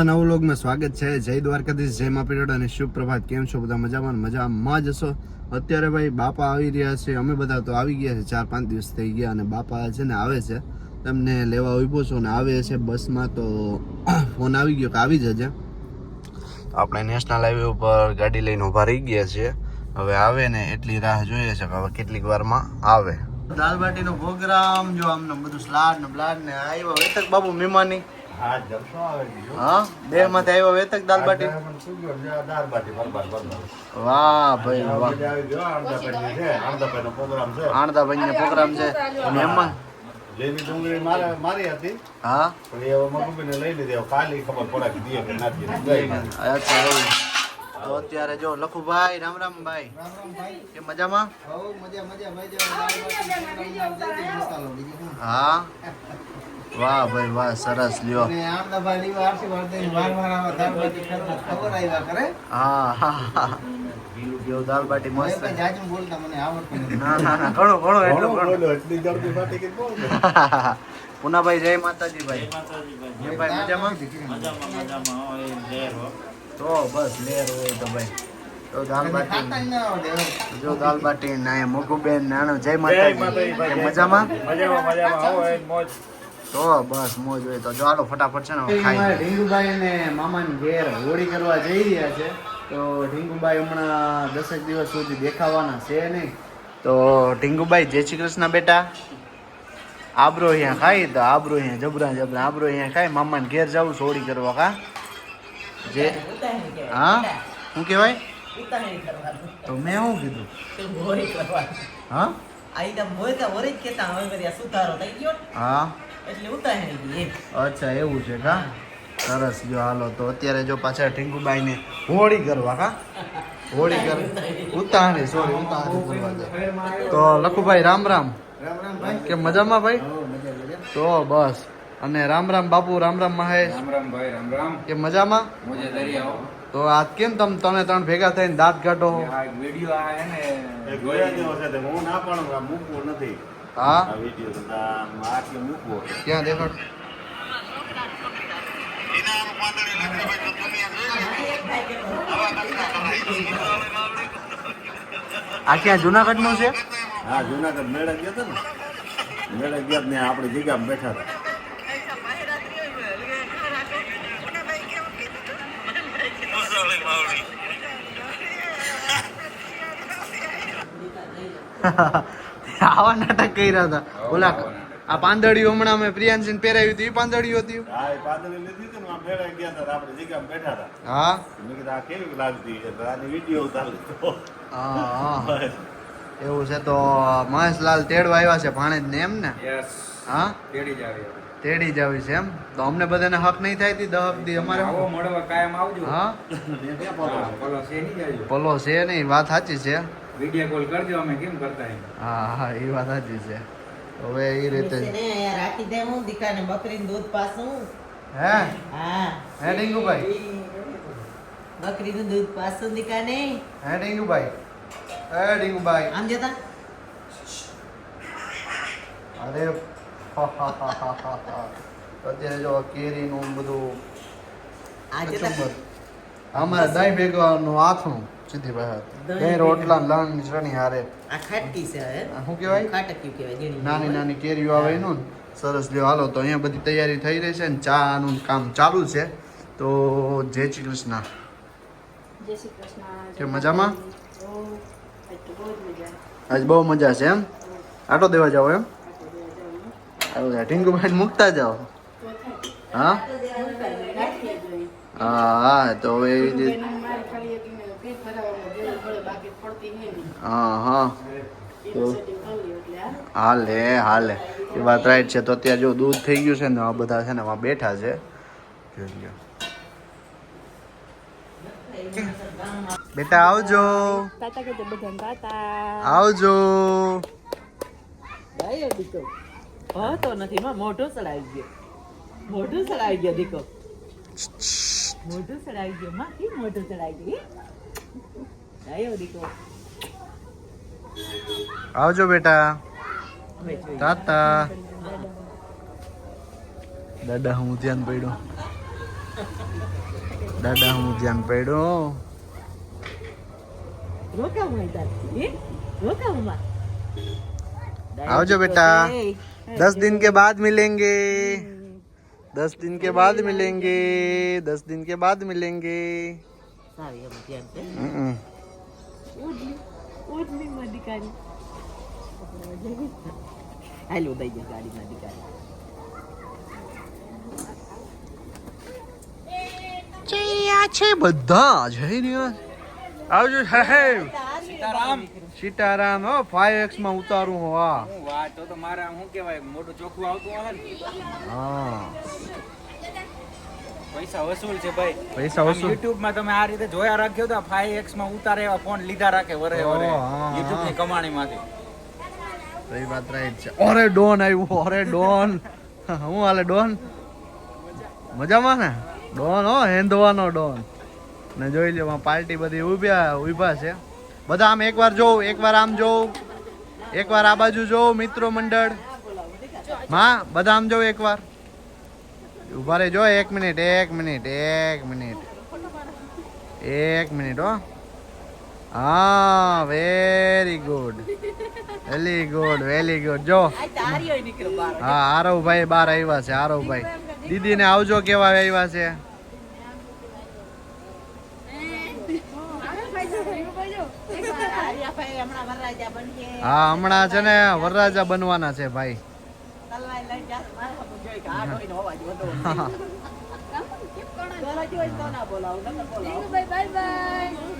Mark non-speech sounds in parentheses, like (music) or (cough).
અમારા નવ સ્વાગત છે. જય દ્વારકાધીશ, જય મા અને શુભ પ્રભાત કેમ છો બધા? મજામાં મજામાં જ હશો? અત્યારે ભાઈ બાપા આવી રહ્યા છે. અમે બધા તો આવી ગયા છે. ચાર પાંચ દિવસ થઈ ગયા અને બાપા છે ને આવે છે. તમને લેવા ઊભો છો ને આવે છે બસમાં તો (coughs) ફોન આવી ગયો કે આવી જજે. આપણે નેશનલ હાઈવે ઉપર ગાડી લઈને ઊભા રહી ગયા છીએ. હવે આવે ને એટલી રાહ જોઈએ છે કે હવે કેટલીક વારમાં આવે. દાલબાટીનો પ્રોગ્રામ, જો આમને બધું સ્લાડ ને બ્લાડ ને આવ્યો. વેતક બાબુ મહેમાની. હા જમશો આવે દેહમાંથી આવ્યો વેતક દાલ બાટી. વાહ ભાઈ વાહ આણદાભાઈ નો પ્રોગ્રામ છે મહેમાન લીલી ડુંગળી મારે મારી હતી હા પણ એ હવે લઈ લીધી હવે ખબર પડે કે કે ના દીએ. ગઈ ના. અચ્છા એવું તો અત્યારે જો લખુભાઈ રામ રામ ભાઈ કે મજામાં હા વાહ ભાઈ વાહ સરસ લ્યો. હા હા હા. દાલ બાટી મસ્ત. ના ના ના ઘણો ઘણો એટલું ઘણો. બોલો, એટલી જલ્દી બાટી કે બોલ. (laughs) પુનાભાઈ જય માતાજી ભાઈ. જય ભાઈ મજામાં? તો બસ લેર હોય તો ભાઈ. તો દાલ બાટી. જો દાલ બાટી ને મોગુબેન નાનો જય માતાજી. કેમ મજામાં? તો બસ મોજ હોય તો જો હાલો ફટાફટ છે ને હવે ખાઈ ઢીંગુભાઈ ને મામાની ઘેર હોળી કરવા જઈ રહ્યા છે. તો ઢીંગુભાઈ હમણાં દસેક દિવસ સુધી દેખાવાના છે નહીં. તો ઢીંગુભાઈ જય શ્રી કૃષ્ણ બેટા. આબરો અહીંયા ખાઈ તો આબરો અહીંયા જબરા જબરા આબરો અહીંયા ખાઈ મામાને ઘેર જવું છે હોળી કરવા કા? જે હા? શું કહેવાય? તો મેં શું કીધું? હા? હા. અચ્છા એવું છે કા? સરસ. જો હાલો તો અત્યારે જો પાછા ઠીંકુબાઈને હોળી કરવા કા? હોળી કર ઉતાણી સોરી ઉતાણી કરવા જાય. તો લખુભાઈ રામ રામ. કે મજામાં ભાઈ? તો બસ. અને રામ રામ બાપુ રામ રામ મહેશ રામ રામ ભાઈ રામ રામ. કે મજામાં? મોજે દરી આવો. તો આજ કેમ તમ તમે ત્રણ ભેગા થઈને દાંત કાઢો? આ વીડિયો આ હે ને જોયા જેવો છે તે હું ના પણ મૂકવું નથી. હા? ક્યાં દેખાડ? આ ક્યાં જુનાગઢનું છે? હા જુનાગઢ મેળા ગયા હતા ને. મેળા ગયા ને આપણી જગ્યામાં બેઠા હતા. (laughs) આવા નાટક કર્યા હતા. ઓલા આ પાંદડીઓ હમણાં અમે પ્રિયાંશીને પહેરાવી હતી એ પાંદડીઓ હતી. હા એ પાદરી લીધી હતી ને આ ગયા હતા આપણી જગ્યામાં બેઠા હતા. હા? મેં કીધું આ કેવી લાગતી છે? તો આની વીડિયો ઉતાર હા હા. એવું છે તો મહેશલાલ તેડવા આવ્યા છે ભાણેજ ને એમ ને? હા? તેડી જ આવી તેડી જ આવી છે એમ? તો અમને બધાને હક નહીં થાય તી દહક દી અમારે આવો મળવા કાયમ આવજો. હા? પલો છે નહીં વાત સાચી છે. વીડિયો કોલ કરજો અમે કેમ કરતા હે હા હા એ વાત સાચી છે. હવે એ રીતે રાખી દે હું દીકાને બકરીનું દૂધ પાસું હે? હા. હે ડીંગુભાઈ? બકરીનું દૂધ પાસું દીકાને. હે ડીંગુભાઈ? હે ડીંગુભાઈ? આમ જતા. અરે અત્યારે જો કેરીનું બધું આ જતા. કચુંબર. અમારે દહીં ભેગવાનું આથણું સીધી બહાર દહીં રોટલા લણ ચણી હારે. આ ખાટકી છે શું કહેવાય? ખાટકી કહેવાય નાની નાની કેરીઓ આવે એનું સરસ લ્યો હાલો તો અહીંયા બધી તૈયારી થઈ રહી છે ને ચાનું કામ ચાલુ છે. તો જય શ્રી કૃષ્ણ. જય શ્રી કૃષ્ણ. કે મજામાં? આજ બહુ મજા. આજ બહુ મજા છે એમ? આટો દેવા જાઓ એમ. આવું ટીંકુભાઈ મૂકતા જાઓ. હા? હા હા તો હવે એવી રીતે હા હા. હાલે હાલે. એ વાત રાઈટ છે. તો અત્યારે જો દૂધ થઈ ગયું છે ને આ બધા છે ને આમાં બેઠા છે. બેટા આવજો. આવજો. તો નથી માં મોઢું સડાઈ ગયો. મોઢું સડાઈ ગયો દીકો. મોઢું સડાઈ ગયો. માં કેમ મોઢું સડાઈ ગયું ગયો દીકો. આવજો બેટા હવે જોઈ. તાતા દાદા હું ધ્યાન પડ્યું દાદા હું ધ્યાન પડ્યો રોકાવું હોય તાર હે રોકાવું માં આવજો બેટા दस दिन के बाद मिलेंगे दस दिन के बाद मिलेंगे दस दिन के बाद मिलेंगे ઉર્મિમાં દીકરી હાલ ઉદાઈ ગઈ ગાડીમાં દીકરી છે બધા છે આવજો સાહેબ સીતારામ સીતારામ હો ફાઈવ એક્સ માં ઉતારું હો હા તો મારા શું કહેવાય મોટું ચોખ્ખું આવતું હોય ને હા પૈસા વસૂલ છે ભાઈ. પૈસા વસૂલ. યુટ્યુબમાં તમે આ રીતે જોયા રાખ્યો તો ફાઈવ એક્સમાં ઉતારે એવા ફોન લીધા રાખે વરે વરે. ઓહ, ની કમાણી માંથી એ વાત રાઈટ છે. ઓરે ડોન આવ્યું ઓરે ડોન. હું હાલે ડોન? મજામાં ને? ડોન હો હેંધવાનો ડોન. ને જોઈ લો આ પાર્ટી બધી ઉભ્યા ઊભા છે. બધા આમ એકવાર જોઉં એકવાર આમ જોઉં એકવાર આ બાજુ જોઉં મિત્રો મંડળ. માં બધા આમ જોઉં એકવાર. ઊભા રે જો એક મિનિટ એક મિનિટ એક મિનિટ. એક મિનિટ હો. હા very good very good very good જો. હા ભાઈ આરવભાઈ બાર આવ્યા છે આરવભાઈ. દીદીને આવજો કેવા આવ્યા છે. ભાઈ હા હમણાં છે ને વરરાજા બનવાના છે ભાઈ. Bye (laughs) bye